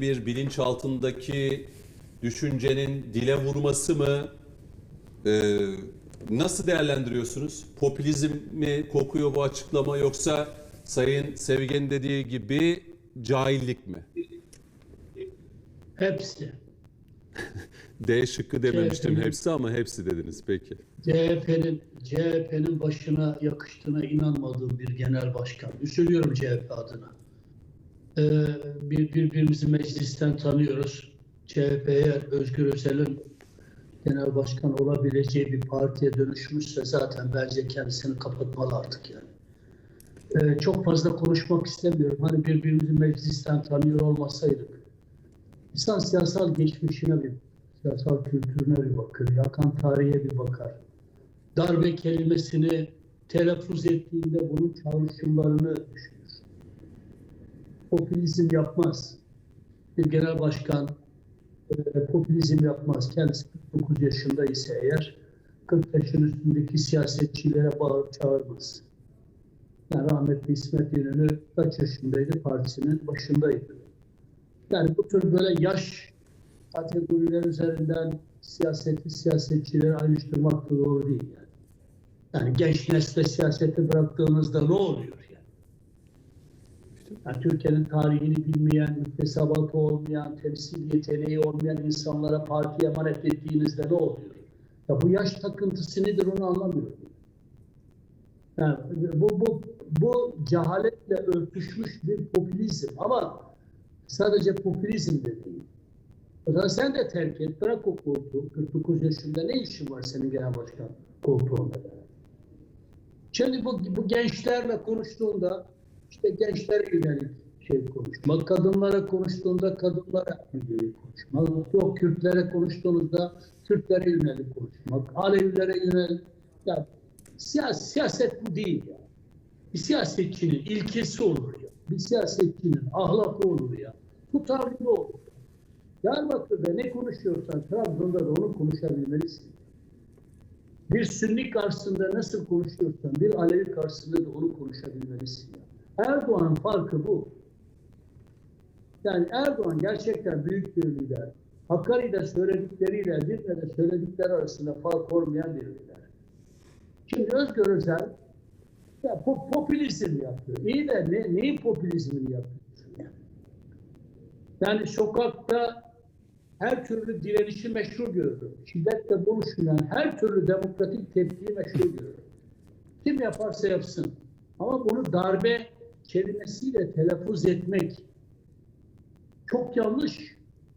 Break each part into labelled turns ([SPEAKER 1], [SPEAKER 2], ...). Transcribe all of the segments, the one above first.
[SPEAKER 1] bir bilinç altındaki düşüncenin dile vurması mı? Ee, nasıl değerlendiriyorsunuz? Popülizm mi kokuyor bu açıklama yoksa Sayın Sevgen dediği gibi cahillik mi?
[SPEAKER 2] Hepsi.
[SPEAKER 1] D şıkkı dememiştim
[SPEAKER 2] CHP'nin
[SPEAKER 1] hepsi ama hepsi dediniz peki.
[SPEAKER 2] CHP'nin CHP'nin başına yakıştığına inanmadığım bir genel başkan. Üzülüyorum CHP adına. Ee, bir, birbirimizi meclisten tanıyoruz. CHP eğer Özgür Özel'in genel başkan olabileceği bir partiye dönüşmüşse zaten bence kendisini kapatmalı artık yani. Ee, çok fazla konuşmak istemiyorum. Hani birbirimizi meclisten tanıyor olmasaydık. İnsan siyasal geçmişine bir, siyasal kültürüne bir bakır, yakan tarihe bir bakar. Darbe kelimesini telaffuz ettiğinde bunun çağrışımlarını düşünür. Popülizm yapmaz. Bir genel başkan e, popülizm yapmaz. Kendisi 49 yaşında ise eğer 40 yaşın üstündeki siyasetçilere bağırıp çağırmaz. Yani rahmetli İsmet İnönü kaç yaşındaydı? Partisinin başındaydı. Yani bu tür böyle yaş kategoriler üzerinden siyaseti siyasetçileri ayrıştırmak da doğru değil yani. Yani genç nesle siyaseti bıraktığınızda ne oluyor yani? Türkiye'nin tarihini bilmeyen, müktesebatı olmayan, temsil yeteneği olmayan insanlara parti emanet ettiğinizde ne oluyor? Ya bu yaş takıntısı nedir onu anlamıyorum. Yani bu, bu, bu cehaletle örtüşmüş bir popülizm ama sadece popülizm de. O zaman sen de terk et, bırak o koltuğu. 49 yaşında ne işin var senin genel başkan koltuğunda? Şimdi bu, bu gençlerle konuştuğunda işte gençlere yönelik şey konuşmak, kadınlara konuştuğunda kadınlara yönelik konuşmak, yok Kürtlere konuştuğunuzda Kürtlere yönelik konuşmak, Alevilere yönelik, ya siyas, siyaset bu değil ya. Bir siyasetçinin ilkesi olur ya. Bir siyasetçinin ahlakı olur ya. Tutarlı olur. Diyarbakır'da ne konuşuyorsan Trabzon'da da onu konuşabilmelisin. Bir Sünni karşısında nasıl konuşuyorsan bir Alevi karşısında da onu konuşabilmelisin. Ya. Erdoğan'ın farkı bu. Yani Erdoğan gerçekten büyük bir lider. Hakkari'de söyledikleriyle Edirne'de söyledikleri arasında fark olmayan bir lider. Şimdi Özgür Özel ya pop popülizm yapıyor. İyi de ne, neyin popülizmini yapıyorsun yani? Yani sokakta her türlü direnişi meşru görüyorum. Şiddetle buluşmayan her türlü demokratik tepkiyi meşru görüyorum. Kim yaparsa yapsın. Ama bunu darbe kelimesiyle telaffuz etmek çok yanlış.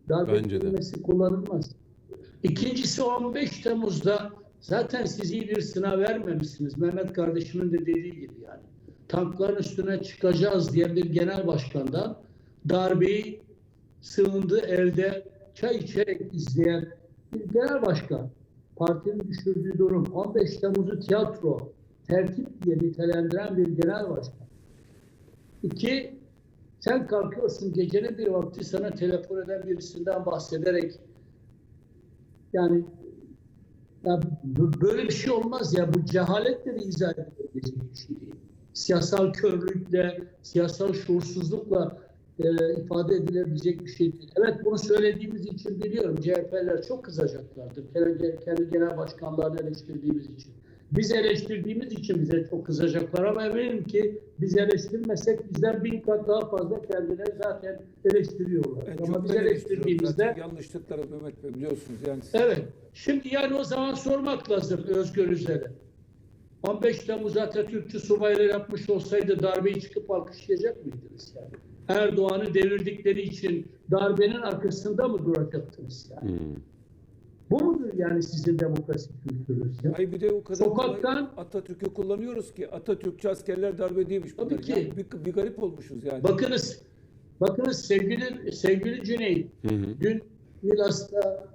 [SPEAKER 2] Darbe
[SPEAKER 1] Bence de.
[SPEAKER 2] kelimesi kullanılmaz. İkincisi 15 Temmuz'da zaten siz iyi bir sınav vermemişsiniz. Mehmet kardeşimin de dediği gibi yani. Tankların üstüne çıkacağız diye bir genel başkandan darbeyi sığındığı evde çay içerek izleyen bir genel başkan. Partinin düşürdüğü durum 15 Temmuz'u tiyatro, tertip diye nitelendiren bir genel başkan. İki, sen kalkıyorsun gecenin bir vakti sana telefon eden birisinden bahsederek yani ya böyle bir şey olmaz ya bu cehaletle de izah edilebilecek bir şey değil. Siyasal körlükle, siyasal şuursuzlukla e, ifade edilebilecek bir şey değil. Evet bunu söylediğimiz için biliyorum CHP'ler çok kızacaklardır. Kendi, kendi genel başkanlarını eleştirdiğimiz için. Biz eleştirdiğimiz için bize çok kızacaklar ama eminim ki biz eleştirmesek bizden bin kat daha fazla kendileri zaten eleştiriyorlar.
[SPEAKER 3] Ben
[SPEAKER 2] ama
[SPEAKER 3] çok
[SPEAKER 2] biz eleştirdiğimizde
[SPEAKER 3] yanlışlıkları Mehmet Bey biliyorsunuz yani.
[SPEAKER 2] Evet. Şimdi yani o zaman sormak lazım Özgür Özel'e. 15 Temmuz Atatürkçü subaylar yapmış olsaydı darbeyi çıkıp alkışlayacak mıydınız yani? Erdoğan'ı devirdikleri için darbenin arkasında mı duracaktınız yani?
[SPEAKER 1] Hmm.
[SPEAKER 2] Bu mudur yani sizin demokrasi kültürünüz ya?
[SPEAKER 3] Ay bir de o kadar
[SPEAKER 2] Sokaktan-
[SPEAKER 3] Atatürk'ü kullanıyoruz ki Atatürkçü askerler darbe değilmiş. bunlar.
[SPEAKER 2] Tabii ki.
[SPEAKER 3] Yani bir, bir garip olmuşuz yani.
[SPEAKER 2] Bakınız, bakınız sevgili sevgili Cüneyt,
[SPEAKER 1] Hı hı.
[SPEAKER 2] dün Milas'ta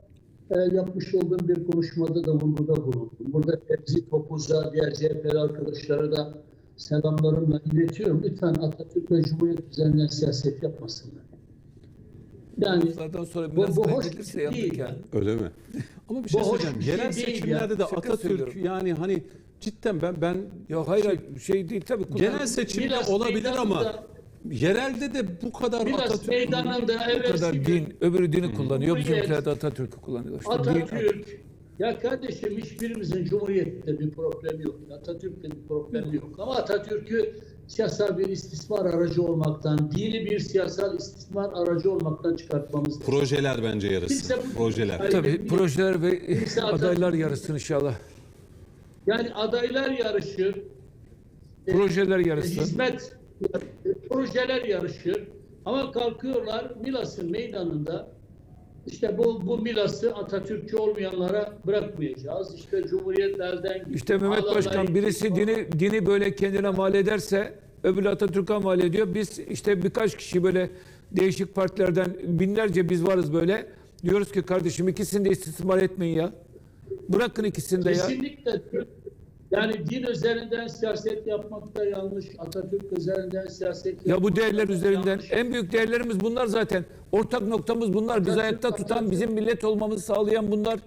[SPEAKER 2] e, yapmış olduğum bir konuşmada da vurguda bulundum. Burada Fevzi Topuz'a, diğer CHP'li arkadaşlara da selamlarımla iletiyorum. Lütfen Atatürk ve Cumhuriyet üzerinden siyaset yapmasınlar. Yani
[SPEAKER 3] Bunlardan sonra
[SPEAKER 2] bu,
[SPEAKER 3] biraz
[SPEAKER 2] bu hoş
[SPEAKER 3] kaydedilirse
[SPEAKER 2] bir şey değil.
[SPEAKER 3] yani.
[SPEAKER 1] Öyle mi? Ama bir şey
[SPEAKER 2] Bu hoş
[SPEAKER 1] söyleyeceğim.
[SPEAKER 2] bir şey
[SPEAKER 1] Yerel
[SPEAKER 2] değil
[SPEAKER 1] seçimlerde
[SPEAKER 2] ya.
[SPEAKER 1] de
[SPEAKER 3] Şaka
[SPEAKER 1] Atatürk
[SPEAKER 3] söylüyorum.
[SPEAKER 1] yani hani cidden ben ben
[SPEAKER 3] Ya hayır hayır şey değil tabii. kullan-
[SPEAKER 1] genel seçimde olabilir ama Yerelde de bu kadar
[SPEAKER 2] Milas
[SPEAKER 1] Atatürk
[SPEAKER 2] meydanında
[SPEAKER 3] Bu kadar
[SPEAKER 2] gün
[SPEAKER 3] din, öbürü dini kullanıyor.
[SPEAKER 2] Cumhuriyet-
[SPEAKER 3] Bizimkiler de Atatürk'ü kullanıyor. İşte
[SPEAKER 2] Atatürk, ya kardeşim hiçbirimizin Cumhuriyet'te bir problemi yok. Atatürk'te bir problemi yok. Ama Atatürk'ü siyasal bir istismar aracı olmaktan, dini bir siyasal istismar aracı olmaktan çıkartmamız lazım.
[SPEAKER 1] projeler bence yarısı.
[SPEAKER 2] Kimse
[SPEAKER 1] Projeler.
[SPEAKER 3] Tabii projeler ve
[SPEAKER 2] Kimse
[SPEAKER 3] adaylar yarışsın inşallah.
[SPEAKER 2] Yani adaylar yarışı, e,
[SPEAKER 3] Projeler yarışsın.
[SPEAKER 2] hizmet, e, projeler yarışı. Ama kalkıyorlar Milas'ın meydanında işte bu, bu Milas'ı Atatürkçü olmayanlara bırakmayacağız. İşte Cumhuriyet elden gitti.
[SPEAKER 3] İşte Mehmet Başkan birisi dini dini böyle kendine mal ederse öbürü Atatürk'e mal ediyor. Biz işte birkaç kişi böyle değişik partilerden binlerce biz varız böyle. Diyoruz ki kardeşim ikisini de istismar etmeyin ya. Bırakın ikisini de ya.
[SPEAKER 2] Kesinlikle. Yani din üzerinden siyaset yapmak da yanlış. Atatürk üzerinden siyaset yapmak
[SPEAKER 3] Ya bu değerler üzerinden
[SPEAKER 2] yanlış.
[SPEAKER 3] en büyük değerlerimiz bunlar zaten. Ortak noktamız bunlar. Biz
[SPEAKER 2] Atatürk-
[SPEAKER 3] ayakta tutan, bizim millet olmamızı sağlayan bunlar.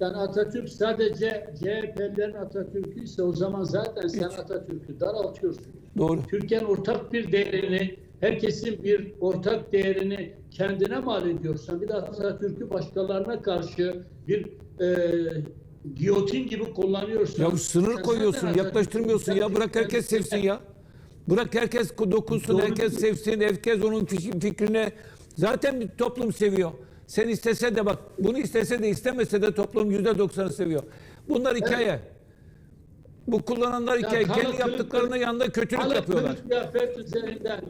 [SPEAKER 2] Yani Atatürk sadece CHP'lerin Atatürk'ü ise o zaman zaten sen Atatürk'ü daraltıyorsun.
[SPEAKER 3] Doğru.
[SPEAKER 2] Türkiye'nin ortak bir değerini, herkesin bir ortak değerini kendine mal ediyorsan bir de Atatürk'ü başkalarına karşı bir e, giyotin gibi kullanıyorsan.
[SPEAKER 3] Ya sınır koyuyorsun, yaklaştırmıyorsun ya. Bırak herkes sevsin ya. Bırak herkes dokunsun,
[SPEAKER 2] Doğru.
[SPEAKER 3] herkes sevsin, herkes onun fi- fikrine. Zaten bir toplum seviyor. Sen istese de bak, bunu istese de istemese de toplum yüzde doksanı seviyor. Bunlar hikaye. Bu kullananlar hikaye.
[SPEAKER 2] kala
[SPEAKER 3] Kendi
[SPEAKER 2] kırık-
[SPEAKER 3] yaptıklarının yanında kötülük
[SPEAKER 2] Hala
[SPEAKER 3] yapıyorlar.
[SPEAKER 2] kılık kıyafet üzerinden,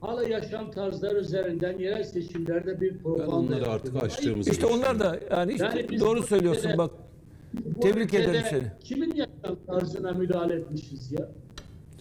[SPEAKER 2] hala yaşam tarzları üzerinden yerel seçimlerde bir
[SPEAKER 1] Ben
[SPEAKER 2] propaganda
[SPEAKER 1] onları artık açtığımızı
[SPEAKER 3] İşte onlar da yani işte
[SPEAKER 2] Yani
[SPEAKER 3] doğru söylüyorsun bak.
[SPEAKER 2] Bu
[SPEAKER 3] Tebrik ederim seni.
[SPEAKER 2] Kimin yaşam tarzına müdahale etmişiz ya?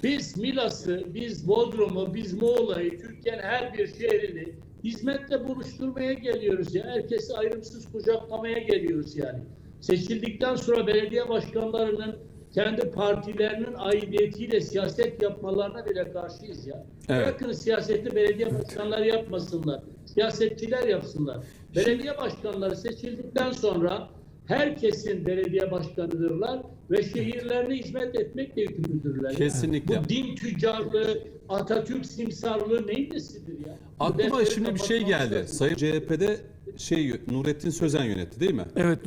[SPEAKER 2] Biz Milas'ı, biz Bodrum'u, biz Muğla'yı, Türkiye'nin her bir şehrini hizmetle buluşturmaya geliyoruz ya. Herkesi ayrımsız kucaklamaya geliyoruz yani. Seçildikten sonra belediye başkanlarının kendi partilerinin aidiyetiyle siyaset yapmalarına bile karşıyız ya.
[SPEAKER 1] Evet.
[SPEAKER 2] Bırakın siyaseti belediye başkanları yapmasınlar. Siyasetçiler yapsınlar. Belediye başkanları seçildikten sonra herkesin belediye başkanıdırlar ve şehirlerine hizmet etmekle yükümlüdürler.
[SPEAKER 1] Kesinlikle.
[SPEAKER 2] Bu din tüccarlığı, Atatürk simsarlığı neyin nesidir ya?
[SPEAKER 1] Aklıma şimdi bir şey geldi. Sayın CHP'de şey Nurettin Sözen yönetti değil mi?
[SPEAKER 3] Evet